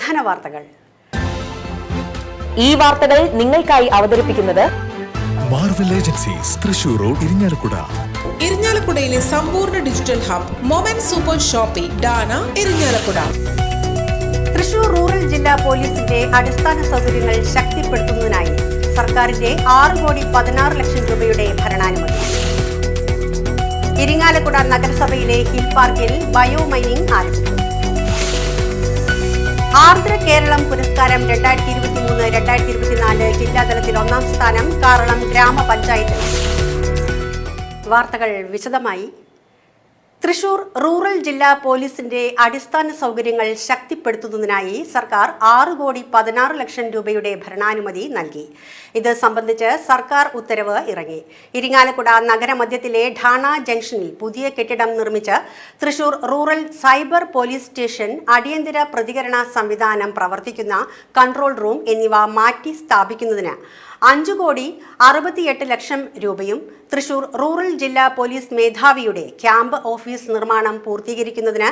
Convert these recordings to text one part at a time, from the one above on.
പ്രധാന വാർത്തകൾ. ഈ വാർത്തകൾ നിങ്ങൾക്കായി അവതരിപ്പിക്കുന്നത് Marvel agencies Thrissur road Irinjalakuda ഇരിഞ്ഞാലക്കുടയിലെ സമ്പൂർണ digital hub moment super shoppy Dana Irinjalakuda Thrissur rural ജില്ലാ പോലീസിന്റെ അടിസ്ഥാന സൗകര്യങ്ങൾ ശക്തിപ്പെടുത്തുന്നതിനായി സർക്കാരിന്റെ ആറ് കോടി പതിനാറ് ലക്ഷം രൂപയുടെ ഭരണാനുമതി. ഇരിങ്ങാലക്കുട നഗരസഭയിലെ ഹിൽ പാർക്കിൽ ബയോ മൈനിംഗ് ആരംഭിച്ചു ആർദ്ര കേരളം പുരസ്കാരം രണ്ടായിരത്തി ഇരുപത്തി മൂന്ന് രണ്ടായിരത്തി ഇരുപത്തിനാല് ജില്ലാതലത്തിൽ ഒന്നാം സ്ഥാനം കാറളം ഗ്രാമപഞ്ചായത്ത്. വാർത്തകൾ വിശദമായി. തൃശൂർ റൂറൽ ജില്ലാ പോലീസിന്റെ അടിസ്ഥാന സൗകര്യങ്ങൾ ശക്തിപ്പെടുത്തുന്നതിനായി സർക്കാർ ആറ് കോടി പതിനാറ് ലക്ഷം രൂപയുടെ ഭരണാനുമതി നൽകി. ഇത് സംബന്ധിച്ച് സർക്കാർ ഉത്തരവ് ഇറങ്ങി. ഇരിങ്ങാലക്കുട നഗരമധ്യത്തിലെ ഠാണ ജംഗ്ഷനിൽ പുതിയ കെട്ടിടം നിർമ്മിച്ച് Thrissur rural cyber police station അടിയന്തര പ്രതികരണ സംവിധാനം പ്രവർത്തിക്കുന്ന കൺട്രോൾ റൂം എന്നിവ മാറ്റി സ്ഥാപിക്കുന്നതിന് അഞ്ചു കോടി അറുപത്തിയെട്ട് ലക്ഷം രൂപയും തൃശൂർ റൂറൽ ജില്ലാ പോലീസ് മേധാവിയുടെ ക്യാമ്പ് ഓഫീസ് നിർമ്മാണം പൂർത്തീകരിക്കുന്നതിന്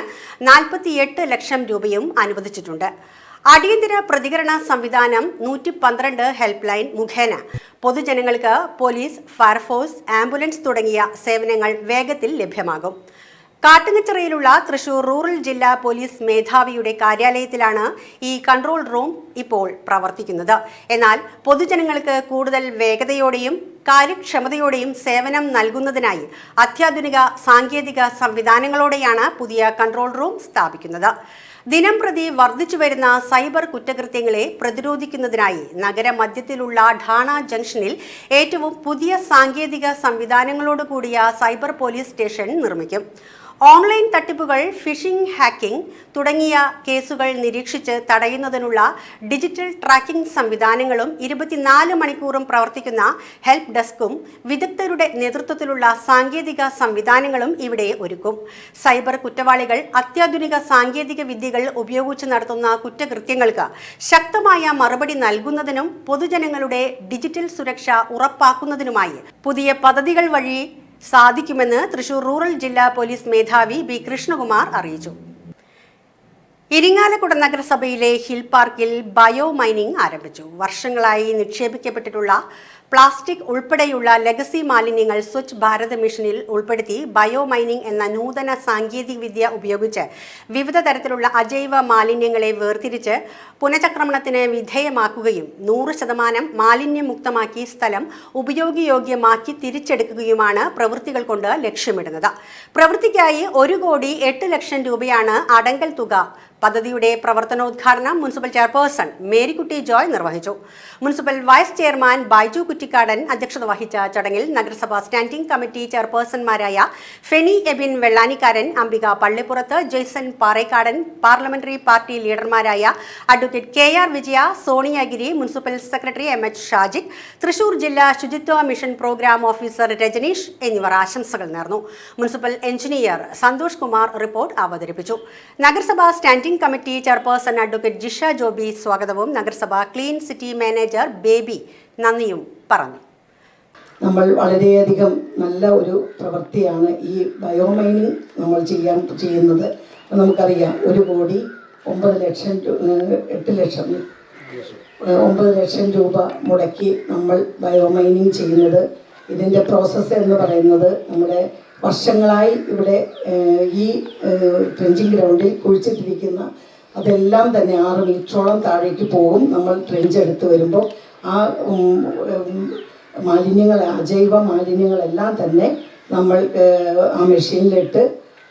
നാൽപ്പത്തിയെട്ട് ലക്ഷം രൂപയും അനുവദിച്ചിട്ടുണ്ട്. അടിയന്തര പ്രതികരണ സംവിധാനം നൂറ്റി പന്ത്രണ്ട് ഹെൽപ്പ് ലൈൻ മുഖേന. പൊതുജനങ്ങൾക്ക് പോലീസ് ഫയർഫോഴ്സ് ആംബുലൻസ് തുടങ്ങിയ സേവനങ്ങൾ വേഗത്തിൽ ലഭ്യമാകും. കാട്ടുങ്ങച്ചിറയിലുള്ള തൃശൂർ റൂറൽ ജില്ലാ പോലീസ് മേധാവിയുടെ കാര്യാലയത്തിലാണ് ഈ കൺട്രോൾ റൂം ഇപ്പോൾ പ്രവർത്തിക്കുന്നത്. എന്നാൽ പൊതുജനങ്ങൾക്ക് കൂടുതൽ വേഗതയോടെയും കാര്യക്ഷമതയോടെയും സേവനം നൽകുന്നതിനായി അത്യാധുനിക സാങ്കേതിക സംവിധാനങ്ങളോടെയാണ് പുതിയ കൺട്രോൾ റൂം സ്ഥാപിക്കുന്നത്. ദിനം പ്രതി വർദ്ധിച്ചു വരുന്ന സൈബർ കുറ്റകൃത്യങ്ങളെ പ്രതിരോധിക്കുന്നതിനായി നഗരമധ്യത്തിലുള്ള ഠാണ ജംഗ്ഷനിൽ ഏറ്റവും പുതിയ സാങ്കേതിക സംവിധാനങ്ങളോട് കൂടിയ സൈബർ പോലീസ് സ്റ്റേഷൻ നിർമ്മിക്കും. ഓൺലൈൻ തട്ടിപ്പുകൾ ഫിഷിംഗ് ഹാക്കിംഗ് തുടങ്ങിയ കേസുകൾ നിരീക്ഷിച്ച് തടയുന്നതിനുള്ള ഡിജിറ്റൽ ട്രാക്കിംഗ് സംവിധാനങ്ങളും ഇരുപത്തിനാല് മണിക്കൂറും പ്രവർത്തിക്കുന്ന ഹെൽപ്പ് ഡെസ്കും വിദഗ്ധരുടെ നേതൃത്വത്തിലുള്ള സാങ്കേതിക സംവിധാനങ്ങളും ഇവിടെ ഒരുക്കും. സൈബർ കുറ്റവാളികൾ അത്യാധുനിക സാങ്കേതിക വിദ്യകൾ ഉപയോഗിച്ച് നടത്തുന്ന കുറ്റകൃത്യങ്ങൾക്ക് ശക്തമായ മറുപടി നൽകുന്നതിനും പൊതുജനങ്ങളുടെ ഡിജിറ്റൽ സുരക്ഷ ഉറപ്പാക്കുന്നതിനുമായി പുതിയ പദ്ധതികൾ വഴി സാധിക്കുമെന്ന് തൃശൂർ റൂറൽ ജില്ലാ പോലീസ് മേധാവി ബി കൃഷ്ണകുമാർ അറിയിച്ചു. ഇരിങ്ങാലക്കുട നഗരസഭയിലെ ഹിൽ പാർക്കിൽ ബയോ മൈനിംഗ് ആരംഭിച്ചു. വർഷങ്ങളായി നിക്ഷേപിക്കപ്പെട്ടിട്ടുള്ള പ്ലാസ്റ്റിക് ഉൾപ്പെടെയുള്ള ലെഗസി മാലിന്യങ്ങൾ സ്വച്ഛ് ഭാരത് മിഷനിൽ ഉൾപ്പെടുത്തി ബയോ മൈനിംഗ് എന്ന നൂതന സാങ്കേതികവിദ്യ ഉപയോഗിച്ച് വിവിധ തരത്തിലുള്ള അജൈവ മാലിന്യങ്ങളെ വേർതിരിച്ച് പുനഃചക്രമണത്തിന് വിധേയമാക്കുകയും നൂറ് ശതമാനം മാലിന്യമുക്തമാക്കി സ്ഥലം ഉപയോഗയോഗ്യമാക്കി തിരിച്ചെടുക്കുകയുമാണ് പ്രവൃത്തികൾ കൊണ്ട് ലക്ഷ്യമിടുന്നത്. പ്രവൃത്തിക്കായി ഒരു കോടി എട്ട് ലക്ഷം രൂപയാണ് അടങ്കൽ തുക. പദ്ധതിയുടെ പ്രവർത്തനോദ്ഘാടനം മുനിസിപ്പൽ ചെയർപേഴ്സൺ മേരിക്കുട്ടി ജോയ് നിർവഹിച്ചു. Municipal vice chairman Baiju Kuttikkadan അധ്യക്ഷത വഹിച്ച ചടങ്ങിൽ നഗരസഭാ സ്റ്റാൻഡിംഗ് കമ്മിറ്റി ചെയർപേഴ്സൺമാരായ Feni Ebin Vellanikkaran Ambika Pallippurath Jaison Parekkadan parliamentary party ലീഡർമാരായ advocate K R Vijaya Soniyagiri municipal secretary M H Shajid Thrissur ജില്ലാ ശുചിത്വ മിഷൻ പ്രോഗ്രാം ഓഫീസർ രജനീഷ് എന്നിവർ ആശംസകൾ നേർന്നു. Municipal engineer Santhosh Kumar report അവതരിപ്പിച്ചു. നഗരസഭാ standing committee chairperson advocate Jisha Joby സ്വാഗതവും നഗരസഭ ക്ലീൻ സിറ്റി മാനേജർ ബേബി നന്ദിയും പറഞ്ഞു. നമ്മൾ വളരെയധികം നല്ല ഒരു പ്രവൃത്തിയാണ് ഈ ബയോമൈനിങ് നമ്മൾ ചെയ്യാൻ ചെയ്യുന്നത്. നമുക്കറിയാം. ഒരു കോടി ഒമ്പത് ലക്ഷം എട്ട് ലക്ഷം ഒമ്പത് ലക്ഷം രൂപ മുടക്കി നമ്മൾ ബയോമൈനിങ് ചെയ്യുന്നത്. ഇതിന്റെ പ്രോസസ്സ് എന്ന് പറയുന്നത് നമ്മുടെ വർഷങ്ങളായി ഇവിടെ ഈ ട്രെഞ്ചിങ് ഗ്രൗണ്ടിൽ കുഴിച്ചിട്ടിരിക്കുന്ന അതെല്ലാം തന്നെ ആറ് മീറ്ററോളം താഴേക്ക് പോകും. നമ്മൾ ട്രെഞ്ച് എടുത്ത് വരുമ്പോൾ ആ മാലിന്യങ്ങൾ അജൈവ മാലിന്യങ്ങളെല്ലാം തന്നെ നമ്മൾ ആ മെഷീനിലിട്ട്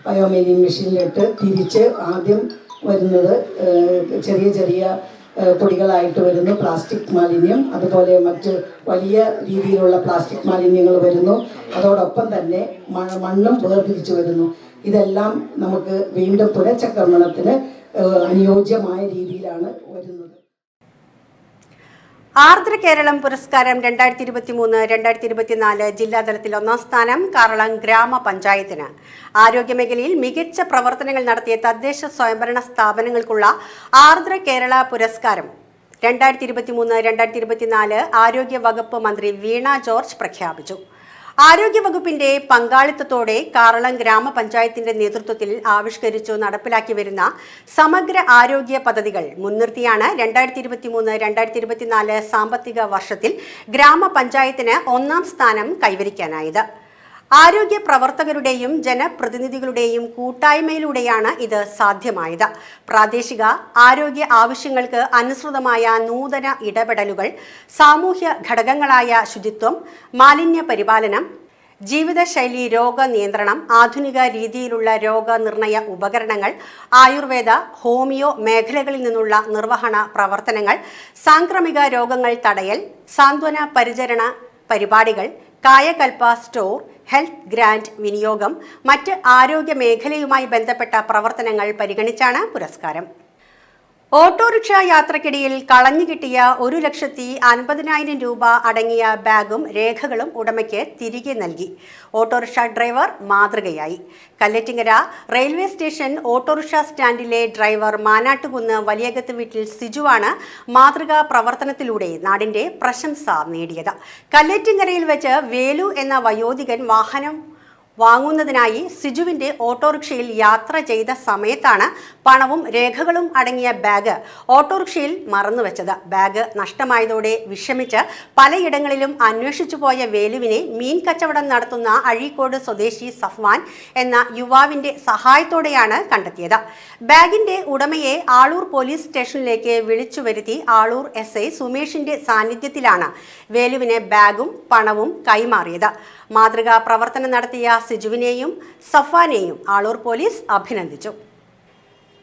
ബയോമൈനിങ് മെഷീനിലിട്ട് തിരിച്ച് ആദ്യം വരുന്നത് ചെറിയ ചെറിയ പൊടികളായിട്ട് വരുന്നു. പ്ലാസ്റ്റിക് മാലിന്യം അതുപോലെ മറ്റ് വലിയ രീതിയിലുള്ള പ്ലാസ്റ്റിക് മാലിന്യങ്ങൾ വരുന്നു. അതോടൊപ്പം തന്നെ മണ്ണും വേർതിരിച്ചു വരുന്നു. ഇതെല്ലാം നമുക്ക് വീണ്ടും പുനഃചക്രമണത്തിന് അനുയോജ്യമായ രീതിയിലാണ് വരുന്നത്. ആർദ്ര കേരളം പുരസ്കാരം രണ്ടായിരത്തി ഇരുപത്തി മൂന്ന് രണ്ടായിരത്തി ഇരുപത്തിനാല് ജില്ലാതലത്തിൽ ഒന്നാം സ്ഥാനം കാറളം ഗ്രാമപഞ്ചായത്തിന്. ആരോഗ്യമേഖലയിൽ മികച്ച പ്രവർത്തനങ്ങൾ നടത്തിയ തദ്ദേശ സ്വയംഭരണ സ്ഥാപനങ്ങൾക്കുള്ള ആർദ്ര കേരള പുരസ്കാരം. രണ്ടായിരത്തി ഇരുപത്തി മൂന്ന് രണ്ടായിരത്തി ഇരുപത്തിനാല് ആരോഗ്യ വകുപ്പ് മന്ത്രി വീണ ജോർജ് പ്രഖ്യാപിച്ചു. ആരോഗ്യവകുപ്പിന്റെ പങ്കാളിത്തത്തോടെ കാറളം ഗ്രാമപഞ്ചായത്തിന്റെ നേതൃത്വത്തിൽ ആവിഷ്കരിച്ചു നടപ്പിലാക്കി വരുന്ന സമഗ്ര ആരോഗ്യ പദ്ധതികൾ മുൻനിർത്തിയാണ് രണ്ടായിരത്തി ഇരുപത്തിമൂന്ന് രണ്ടായിരത്തി ഇരുപത്തിനാല് സാമ്പത്തിക വർഷത്തിൽ ഗ്രാമപഞ്ചായത്തിന് ഒന്നാം സ്ഥാനം കൈവരിക്കാനായത്. ആരോഗ്യ പ്രവർത്തകരുടെയും ജനപ്രതിനിധികളുടെയും കൂട്ടായ്മയിലൂടെയാണ് ഇത് സാധ്യമായത്. പ്രാദേശിക ആരോഗ്യ ആവശ്യങ്ങൾക്ക് അനുസൃതമായ നൂതന ഇടപെടലുകൾ സാമൂഹ്യ ഘടകങ്ങളായ ശുചിത്വം മാലിന്യ പരിപാലനം ജീവിതശൈലി രോഗ നിയന്ത്രണം ആധുനിക രീതിയിലുള്ള രോഗനിർണയ ഉപകരണങ്ങൾ ആയുർവേദ ഹോമിയോ മേഖലകളിൽ നിന്നുള്ള നിർവഹണ പ്രവർത്തനങ്ങൾ സാംക്രമിക രോഗങ്ങൾ തടയൽ സാന്ത്വന പരിചരണ പരിപാടികൾ കായകൽപ്പ സ്റ്റോർ ഹെൽത്ത് ഗ്രാൻഡ് വിനിയോഗം മറ്റ് ആരോഗ്യ മേഖലയുമായി ബന്ധപ്പെട്ട പ്രവർത്തനങ്ങൾ പരിഗണിച്ചാണ് പുരസ്കാരം. ഓട്ടോറിക്ഷ യാത്രക്കിടയിൽ കളഞ്ഞു കിട്ടിയ ഒരു ലക്ഷത്തി അൻപതിനായിരം രൂപ അടങ്ങിയ ബാഗും രേഖകളും ഉടമയ്ക്ക് തിരികെ നൽകി. ഓട്ടോറിക്ഷ ഡ്രൈവർ മാതൃകയായി. കല്ലറ്റിങ്ങര റെയിൽവേ സ്റ്റേഷൻ ഓട്ടോറിക്ഷ സ്റ്റാൻഡിലെ ഡ്രൈവർ മാനാട്ടുകുന്ന് വലിയകത്ത് വീട്ടിൽ സിജുവാണ് മാതൃകാ പ്രവർത്തനത്തിലൂടെ നാടിന്റെ പ്രശംസ നേടിയത്. കല്ലറ്റിങ്ങരയിൽ വെച്ച് വേലു എന്ന വയോധികൻ വാഹനം വാങ്ങുന്നതിനായി സിജുവിന്റെ ഓട്ടോറിക്ഷയിൽ യാത്ര ചെയ്ത സമയത്താണ് പണവും രേഖകളും അടങ്ങിയ ബാഗ് ഓട്ടോറിക്ഷയിൽ മറന്നുവെച്ചത്. ബാഗ് നഷ്ടമായതോടെ വിഷമിച്ച് പലയിടങ്ങളിലും അന്വേഷിച്ചു പോയ വേലുവിനെ മീൻ കച്ചവടം നടത്തുന്ന അഴീക്കോട് സ്വദേശി സഫ്വാൻ എന്ന യുവാവിന്റെ സഹായത്തോടെയാണ് കണ്ടെത്തിയത്. ബാഗിന്റെ ഉടമയെ ആളൂർ പോലീസ് സ്റ്റേഷനിലേക്ക് വിളിച്ചു വരുത്തി ആളൂർ എസ് ഐ സുമേഷിന്റെ സാന്നിധ്യത്തിലാണ് വേലുവിന് ബാഗും പണവും കൈമാറിയത്. മാതൃകാ പ്രവർത്തനം നടത്തിയ സിജുവിനെയും സഫാനെയും ആളൂർ പോലീസ് അഭിനന്ദിച്ചു.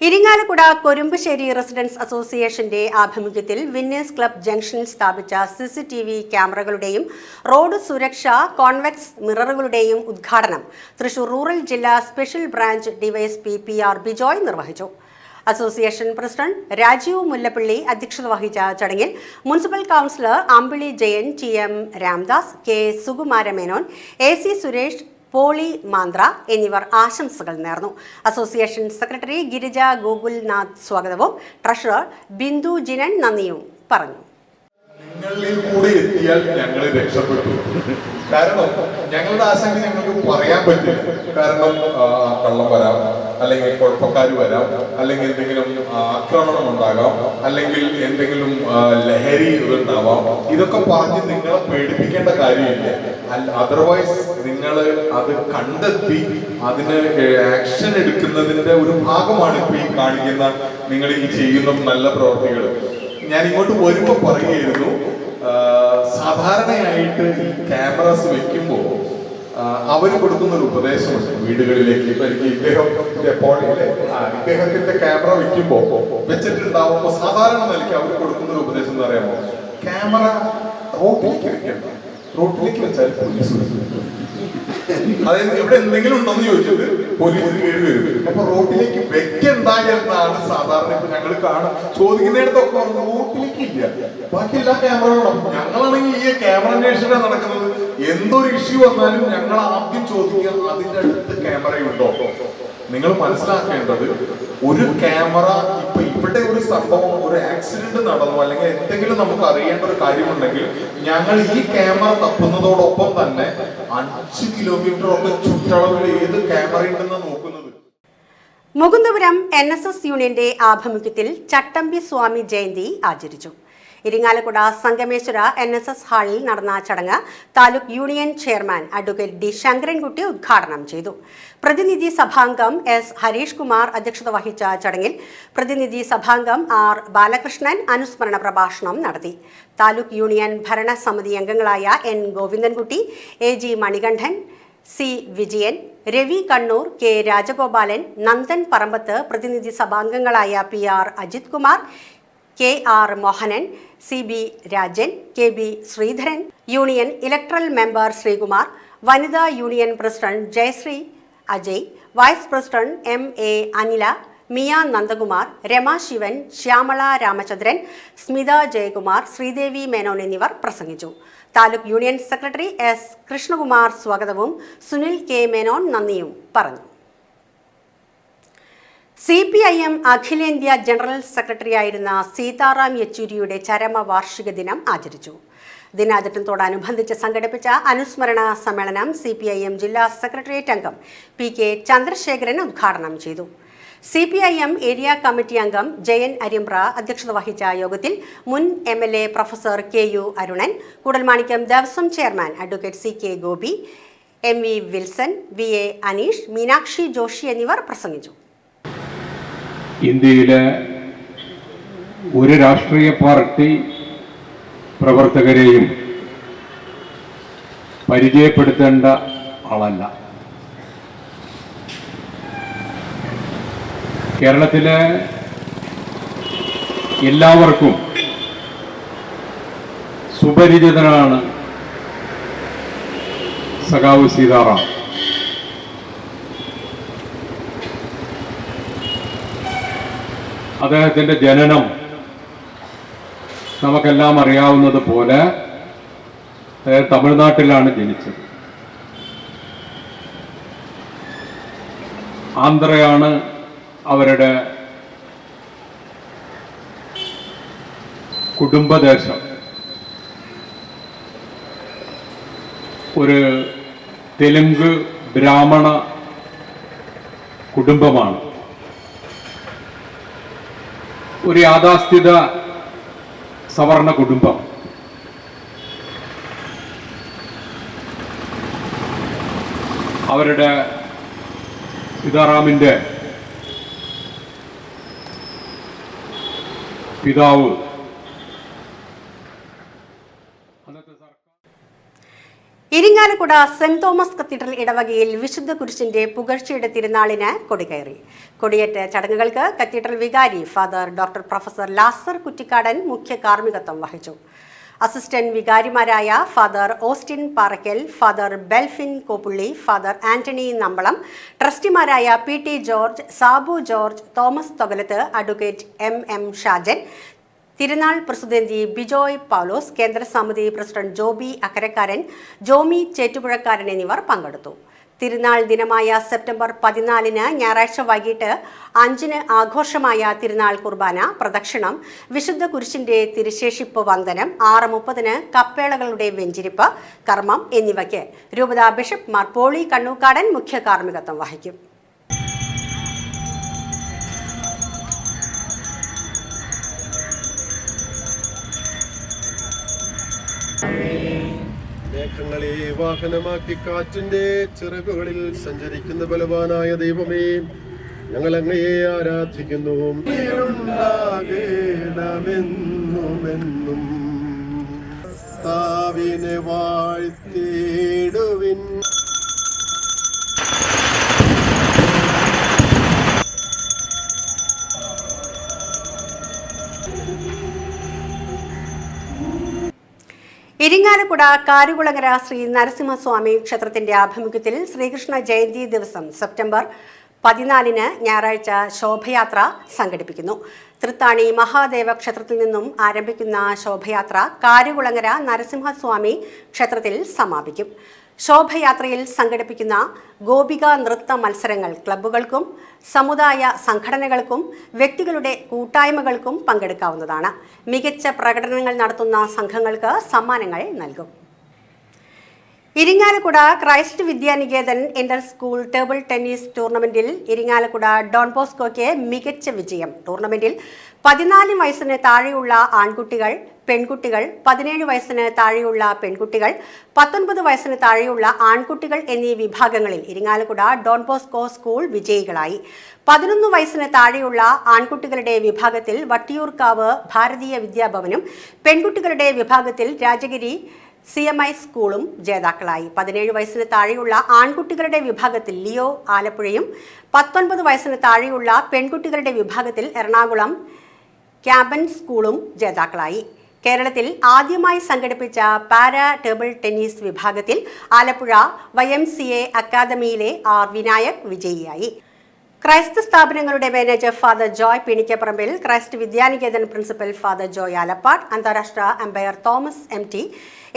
ഇരിങ്ങാലക്കുട കൊരുമ്പശ്ശേരി റെസിഡൻസ് അസോസിയേഷന്റെ ആഭിമുഖ്യത്തിൽ വിന്നേഴ്സ് ക്ലബ് ജംഗ്ഷനിൽ സ്ഥാപിച്ച സി സി ടി വി ക്യാമറകളുടെയും റോഡ് സുരക്ഷ കോൺവെക്സ് മിററുകളുടെയും ഉദ്ഘാടനം തൃശൂർ റൂറൽ ജില്ലാ special branch DYSP P R Bijoy നിർവഹിച്ചു. അസോസിയേഷൻ പ്രസിഡന്റ് രാജീവ് മുല്ലപ്പള്ളി അധ്യക്ഷത വഹിച്ച ചടങ്ങിൽ municipal councillor Ambili Jayan T M Ramdas K Sukumara Menon A C Suresh Poly Manthra എന്നിവർ ആശംസകൾ നേർന്നു. അസോസിയേഷൻ സെക്രട്ടറി ഗിരിജ ഗോകുൽനാഥ് സ്വാഗതവും ട്രഷറർ ബിന്ദു ജിനൻ നന്ദിയും പറഞ്ഞു. നിങ്ങളിൽ കൂടെ എത്തിയാൽ ഞങ്ങൾ രക്ഷപ്പെട്ടു. കാരണം ഞങ്ങളുടെ ആശങ്ക ഞങ്ങൾക്ക് പറയാൻ പറ്റില്ല. കാരണം കള്ളം വരാം അല്ലെങ്കിൽ കുഴപ്പക്കാർ വരാം അല്ലെങ്കിൽ എന്തെങ്കിലും ആക്രമണം ഉണ്ടാകാം അല്ലെങ്കിൽ എന്തെങ്കിലും ലഹരി ഉണ്ടാവാം ഇതൊക്കെ പറഞ്ഞ് നിങ്ങളെ പേടിപ്പിക്കേണ്ട കാര്യമില്ല. അതർവൈസ് നിങ്ങൾ അത് കണ്ടെത്തി അതിന് ആക്ഷൻ എടുക്കുന്നതിന്റെ ഒരു ഭാഗമാണ് ഇപ്പൊ ഈ കാണിക്കുന്ന നിങ്ങൾ ഈ ചെയ്യുന്ന നല്ല പ്രവർത്തികൾ ഞാൻ ഇങ്ങോട്ട് വരുമ്പോ പറയുകയായിരുന്നു സാധാരണയായിട്ട് ഈ ക്യാമറാസ് വെക്കുമ്പോൾ അവർ കൊടുക്കുന്ന ഒരു ഉപദേശമുണ്ട് വീടുകളിലേക്ക് എനിക്ക് ഇദ്ദേഹം ഇദ്ദേഹത്തിന്റെ ക്യാമറ വെക്കുമ്പോ വെച്ചിട്ടുണ്ടാവുമ്പോ സാധാരണ നിലയ്ക്ക് അവർ കൊടുക്കുന്ന ഒരു ഉപദേശം എന്ന് പറയാമോ ക്യാമറ റോട്ടിലേക്ക് വെക്കണ്ട റോട്ടിലേക്ക് വെച്ചാൽ പോലീസ്. അതായത് ഇവിടെ എന്തെങ്കിലും ഉണ്ടോ എന്ന് ചോദിച്ചത് പോലീസ് കയറി വരും. അപ്പൊ റോട്ടിലേക്ക് വെക്കണ്ട എന്നാണ് സാധാരണ ഇപ്പൊ ഞങ്ങൾ കാണാൻ ചോദിക്കുന്നിടത്തൊക്കെ റോട്ടിലേക്ക് ഇല്ല. ബാക്കി എല്ലാ ക്യാമറകളും ഞങ്ങളാണെങ്കിൽ ഈ ക്യാമറ അന്വേഷണം നടക്കുന്നത്. എന്തൊരു ഇഷ്യൂ വന്നാലും ഞങ്ങൾ ആദ്യം ചോദിക്കുക അതിന്റെ അടുത്ത് ക്യാമറയുണ്ടോ നിങ്ങൾ മനസ്സിലാക്കേണ്ടത് ഒരു ക്യാമറ ഇപ്പൊ ഇവിടെ ഒരു സംഭവം ഒരു ആക്സിഡന്റ് നടന്നു അല്ലെങ്കിൽ എന്തെങ്കിലും നമുക്ക് അറിയേണ്ട ഒരു കാര്യമുണ്ടെങ്കിൽ ഞങ്ങൾ ഈ ക്യാമറ തപ്പുന്നതോടൊപ്പം തന്നെ അഞ്ച് കിലോമീറ്റർ ഒക്കെ ചുറ്റളവിൽ ഏത് ക്യാമറ ഉണ്ടെന്ന് നോക്കുന്നത്? മുകുന്ദപുരം എൻ എസ് എസ് യൂണിയന്റെ ആഭിമുഖ്യത്തിൽ ചട്ടമ്പി സ്വാമി ജയന്തി ആചരിച്ചു. Irinjalakuda Sangameswara N S S ഹാളിൽ നടന്ന ചടങ്ങ് taluk union chairman advocate D Sankarankutty ഉദ്ഘാടനം ചെയ്തു. പ്രതിനിധി സഭാംഗം എസ് ഹരീഷ് കുമാർ അധ്യക്ഷത വഹിച്ച ചടങ്ങിൽ പ്രതിനിധി സഭാംഗം ആർ ബാലകൃഷ്ണൻ അനുസ്മരണ പ്രഭാഷണം നടത്തി. താലൂക്ക് യൂണിയൻ ഭരണസമിതി അംഗങ്ങളായ N Govindankutty A G Manikandan C Vijayan Ravi Kannur K Rajagopalan Nandan Parambath പ്രതിനിധി സഭാംഗങ്ങളായ P R Ajith Kumar K R Mohanan C B Rajan K B Sreedharan union electoral member Sreekumar വനിതാ union president Jayashree Ajay vice president M A Anila Miya Nandakumar Rama Sivan Shyamala Ramachandran Smitha Jayakumar Sreedevi Menon എന്നിവർ പ്രസംഗിച്ചു. Taluk union secretary S Krishnakumar സ്വാഗതവും Sunil K Menon നന്ദിയും പറഞ്ഞു. C P I M അഖിലേന്ത്യാ general സെക്രട്ടറിയായിരുന്ന സീതാറാം യെച്ചൂരിയുടെ ചരമ വാർഷിക ദിനം ആചരിച്ചു. ദിനാചരണത്തോടനുബന്ധിച്ച് സംഘടിപ്പിച്ച അനുസ്മരണ സമ്മേളനം സി പി ഐ എം ജില്ലാ സെക്രട്ടേറിയറ്റ് അംഗം പി കെ ചന്ദ്രശേഖരൻ ഉദ്ഘാടനം ചെയ്തു. C P I M area committee അംഗം ജയൻ അരിമ്പ്ര അധ്യക്ഷത വഹിച്ച യോഗത്തിൽ മുൻ M L A professor K U Arunan Koodalmanikyam Devaswom chairman advocate C K Gopi M V Wilson V A Aneesh Meenakshi Joshi എന്നിവർ പ്രസംഗിച്ചു. ഇന്ത്യയിലെ ഒരു രാഷ്ട്രീയ പാർട്ടി പ്രവർത്തകരെയും പരിചയപ്പെടുത്തേണ്ട ആളല്ല. കേരളത്തിലെ എല്ലാവർക്കും സുപരിചിതനാണ് സഖാവ് സീതാറാം. അദ്ദേഹത്തിന്റെ ജനനം നമുക്കെല്ലാം അറിയാവുന്നത് പോലെ തമിഴ്നാട്ടിലാണ് ജനിച്ചത്. ആന്ധ്രയാണ് അവരുടെ കുടുംബദേശം. ഒരു തെലുങ്ക് ബ്രാഹ്മണ കുടുംബമാണ്. ഒരു യാഥാസ്ഥിത സവർണ കുടുംബം. അവരുടെ സീതാറാമിന്റെ പിതാവ് അന്നത്തെ സർക്കാർ ഇരിങ്ങാലക്കുട സെന്റ് തോമസ് കത്തീഡ്രൽ ഇടവകയിൽ വിശുദ്ധ കുരിശിന്റെ പുകഴ്ചയുടെ തിരുനാളിന് കൊടികയറി. കൊടിയേറ്റ ചടങ്ങുകൾക്ക് കത്തീഡ്രൽ വികാരി father doctor professor Lazar Kuttikkadan മുഖ്യ കാർമ്മികത്വം വഹിച്ചു. Assistant വികാരിമാരായ father Austin Parakkal father Belfin Koppully father Antony Nambalam ട്രസ്റ്റിമാരായ P T George Sabu George Thomas Thokalath advocate M M Shajan തിരുനാൾ പ്രസിഡന്റ് ബിജോയ് പൗലോസ് കേന്ദ്ര സമിതി പ്രസിഡന്റ് ജോബി അക്കരക്കാരൻ ജോമി ചേറ്റുപുഴക്കാരൻ എന്നിവർ പങ്കെടുത്തു. തിരുനാൾ ദിനമായ സെപ്റ്റംബർ പതിനാലിന് ഞായറാഴ്ച വൈകിട്ട് അഞ്ചിന് ആഘോഷമായ തിരുനാൾ കുർബാന പ്രദക്ഷിണം വിശുദ്ധ കുരിശിന്റെ തിരുശേഷിപ്പ് വന്ദനം ആറ് മുപ്പതിന് കപ്പേളകളുടെ വെഞ്ചിരിപ്പ് കർമ്മം എന്നിവയ്ക്ക് രൂപതാ ബിഷപ്പ് മാർ പോളി കണ്ണൂക്കാടൻ മുഖ്യ കാർമ്മികത്വം വഹിക്കും. വാഹനമാക്കി കാറ്റിന്റെ ചിറകുകളിൽ സഞ്ചരിക്കുന്ന ബലവാനായ ദൈവമേ ഞങ്ങൾ അങ്ങയെ ആരാധിക്കുന്നു. ഇരിങ്ങാലക്കുട കാരുകുളങ്ങര ശ്രീ നരസിംഹസ്വാമി ക്ഷേത്രത്തിന്റെ ആഭിമുഖ്യത്തിൽ ശ്രീകൃഷ്ണ ജയന്തി ദിവസം സെപ്റ്റംബർ പതിനാലിന് ഞായറാഴ്ച ശോഭയാത്ര സംഘടിപ്പിക്കുന്നു. തൃത്താണി മഹാദേവ ക്ഷേത്രത്തിൽ നിന്നും ആരംഭിക്കുന്ന ശോഭയാത്ര കാരുകുളങ്ങര നരസിംഹസ്വാമി ക്ഷേത്രത്തിൽ സമാപിക്കും. ശോഭയാത്രയിൽ സംഘടിപ്പിക്കുന്ന ഗോപിക നൃത്ത മത്സരങ്ങൾ ക്ലബ്ബുകൾക്കും സമുദായ സംഘടനകൾക്കും വ്യക്തികളുടെ കൂട്ടായ്മകൾക്കും പങ്കെടുക്കാവുന്നതാണ്. മികച്ച പ്രകടനങ്ങൾ നടത്തുന്ന സംഘങ്ങൾക്ക് സമ്മാനങ്ങൾ നൽകും. Irinjalakuda Christ Vidyanikethan inter school table tennis ടൂർണമെന്റിൽ ഇരിങ്ങാലക്കുട ഡോൺ ബോസ്കോയ്ക്ക് മികച്ച വിജയം. ടൂർണമെന്റിൽ പതിനാല് വയസ്സിന് താഴെയുള്ള ആൺകുട്ടികൾ പെൺകുട്ടികൾ പതിനേഴ് വയസ്സിന് താഴെയുള്ള പെൺകുട്ടികൾ പത്തൊൻപത് വയസ്സിന് താഴെയുള്ള ആൺകുട്ടികൾ എന്നീ വിഭാഗങ്ങളിൽ ഇരിങ്ങാലക്കുട ഡോൺ ബോസ്കോ സ്കൂൾ വിജയികളായി. പതിനൊന്ന് വയസ്സിന് താഴെയുള്ള ആൺകുട്ടികളുടെ വിഭാഗത്തിൽ വട്ടിയൂർക്കാവ് ഭാരതീയ വിദ്യാഭവനും പെൺകുട്ടികളുടെ വിഭാഗത്തിൽ രാജഗിരി സി എം ഐ സ്കൂളും ജേതാക്കളായി. പതിനേഴ് വയസ്സിന് താഴെയുള്ള ആൺകുട്ടികളുടെ വിഭാഗത്തിൽ ലിയോ ആലപ്പുഴയും പത്തൊൻപത് വയസ്സിന് താഴെയുള്ള പെൺകുട്ടികളുടെ വിഭാഗത്തിൽ എറണാകുളം ക്യാബൻ സ്കൂളും ജേതാക്കളായി. കേരളത്തിൽ ആദ്യമായി സംഘടിപ്പിച്ച പാരാ ടേബിൾ ടെന്നീസ് വിഭാഗത്തിൽ Alappuzha Y M C A അക്കാദമിയിലെ R Vinayak വിജയിയായി. ക്രൈസ്ത സ്ഥാപനങ്ങളുടെ manager father Joy Pinikkaparambil Christ Vidyanikethan principal father Joy Alappad അന്താരാഷ്ട്ര അമ്പയർ തോമസ് എം ടി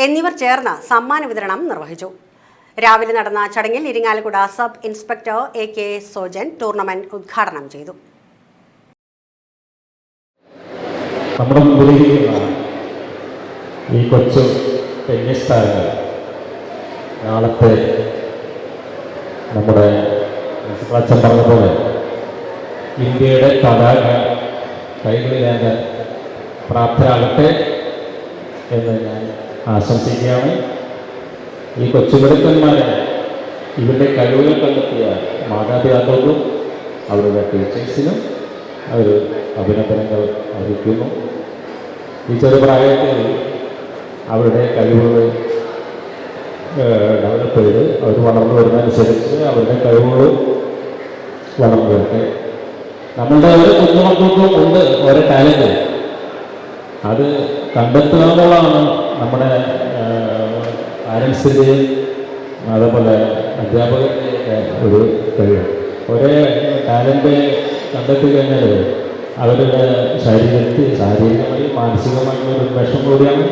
എന്നിവർ ചേർന്ന് സമ്മാന വിതരണം നിർവഹിച്ചു. രാവിലെ നടന്ന ചടങ്ങിൽ Irinjalakuda sub inspector A K Sojan tournament ഉദ്ഘാടനം ചെയ്തു. നമ്മുടെ മുമ്പിലിരിക്കുന്ന ഈ കൊച്ചു ടെന്നീസ് താരങ്ങൾ. നാളത്തെ നമ്മുടെ അച്ഛൻ പറഞ്ഞ പോലെ ഇന്ത്യയുടെ പതാക കൈകളിലേന്താൻ പ്രാപ്തരാകട്ടെ എന്ന് ഞാൻ ആശംസിക്കുകയാണ്. ഈ കൊച്ചുമിടുക്കന്മാരെ ഇവരുടെ കഴിവുകൾ കണ്ടെത്തിയ മാതാപിതാക്കൾക്കും അവരുടെ ടീച്ചേഴ്സിനും അവർ അഭിനന്ദനങ്ങൾ അറിയിക്കുന്നു ഈ ചെറുപ്രായത്തിൽ അവരുടെ കഴിവുകൾ ഡെവലപ്പ് ചെയ്ത് അവർ വളർന്നു വരുന്നതനുസരിച്ച് അവരുടെ കഴിവുകൾ വളർന്നു വരട്ടെ. നമ്മളുടെ ഓരോ കുഞ്ഞുമക്കൾക്കും ഉണ്ട് ഓരോ ടാലന്റ് അത് കണ്ടെത്തുക എന്നുള്ളതാണ് നമ്മുടെ പാരൻസിന്റെയും അതേപോലെ അധ്യാപകരുടെയൊക്കെ ഒരു കഴിവ്. ഒരേ ടാലന്റ് കണ്ടെത്തി കഴിഞ്ഞാൽ അവരുടെ ശരീരത്തിൽ ശാരീരികമായും മാനസികമായും ഒരു ഉന്മേഷം കൂടിയാണ്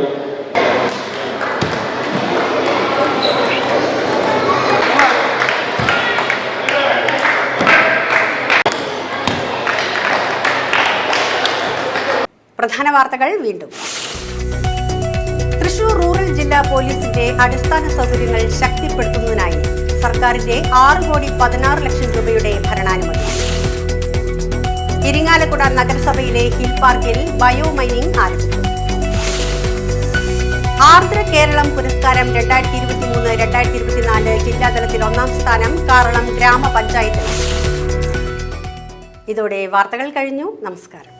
വാർത്തകൾ വീണ്ടും. തൃശൂർ റൂറൽ ജില്ലാ പോലീസിന്റെ അടിസ്ഥാന സൗകര്യങ്ങൾ ശക്തിപ്പെടുത്തുന്നതിനായി സർക്കാരിന്റെ ആറ് കോടി പതിനാറ് ലക്ഷം രൂപയുടെ ഭരണാനുമതി. ഇരിങ്ങാലക്കുട നഗരസഭയിലെ ഹിൽ പാർക്കിൽ ബയോ മൈനിംഗ് ആരംഭിച്ചു ആർദ്ര കേരളം പുരസ്കാരം രണ്ടായിരത്തി ഇരുപത്തിമൂന്ന് രണ്ടായിരത്തി ഇരുപത്തിനാല് ജില്ലാതലത്തിൽ ഒന്നാം സ്ഥാനം കാറളം ഗ്രാമപഞ്ചായത്തിന് ഇതോടെ വാർത്തകൾ കഴിഞ്ഞു. നമസ്കാരം.